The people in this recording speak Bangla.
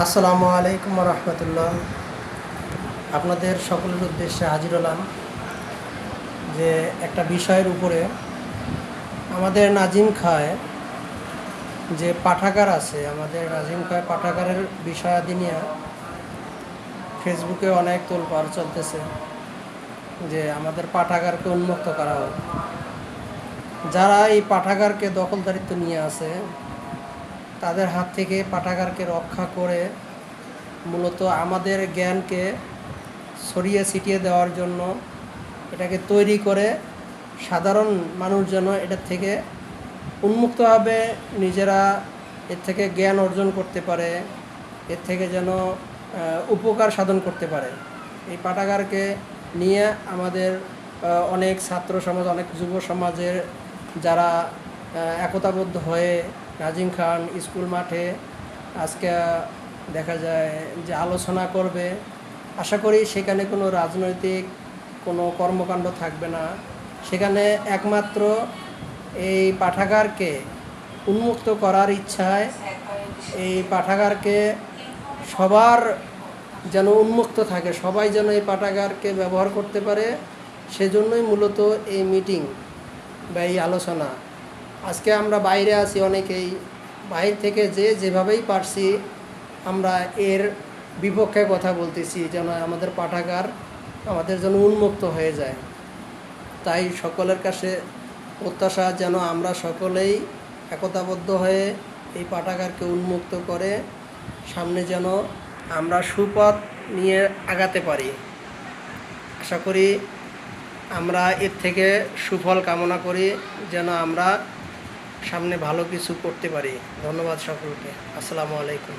আসসালামু আলাইকুম রহমতুল্লাহ। আপনাদের সকলের উদ্দেশ্যে হাজির হলাম যে একটা বিষয়ের উপরে আমাদের নাজিম খায় যে পাঠাগার আছে, আমাদের নাজিম খায় পাঠাগারের বিষয়াদি নিয়ে ফেসবুকে অনেক তোলপাড় চলতেছে যে আমাদের পাঠাগারকে উন্মুক্ত করা হোক। যারা এই পাঠাগারকে দখলদারিত্ব নিয়ে আছে তাদের হাত থেকে পাঠাগারকে রক্ষা করে মূলত আমাদের জ্ঞানকে ছড়িয়ে ছিটিয়ে দেওয়ার জন্য এটাকে তৈরি করে সাধারণ মানুষ যেন এটার থেকে উন্মুক্তভাবে নিজেরা এর থেকে জ্ঞান অর্জন করতে পারে, এর থেকে যেন উপকার সাধন করতে পারে। এই পাঠাগারকে নিয়ে আমাদের অনেক ছাত্র সমাজ, অনেক যুব সমাজের যারা একতাবদ্ধ হয়ে নাজিম খান স্কুল মাঠে আজকে দেখা যায় যে আলোচনা করবে। আশা করি সেখানে কোনো রাজনৈতিক কোনো কর্মকাণ্ড থাকবে না। সেখানে একমাত্র এই পাঠাগারকে উন্মুক্ত করার ইচ্ছায় এই পাঠাগারকে সবার যেন উন্মুক্ত থাকে, সবাই যেন এই পাঠাগারকে ব্যবহার করতে পারে, সেজন্যই মূলত এই মিটিং বা এই আলোচনা। আজকে আমরা বাইরে আছি অনেকেই। বাইরে থেকে যে যেভাবেই পারছি, আমরা এর বিপক্ষে কথা বলতেছি যেন আমাদের পাঠাগার আমাদের যেন উন্মুক্ত হয়ে যায়। তাই সকলের কাছে প্রত্যাশা যেন আমরা সকলেই একতাবদ্ধ হয়ে এই পাঠাগারকে উন্মুক্ত করে সামনে যেন আমরা সুপথ নিয়ে আগাতে পারি। আশা করি আমরা এর থেকে সুফল কামনা করি যেন আমরা সামনে ভালো কিছু করতে পারি। ধন্যবাদ সকলকে। আসসালামু আলাইকুম।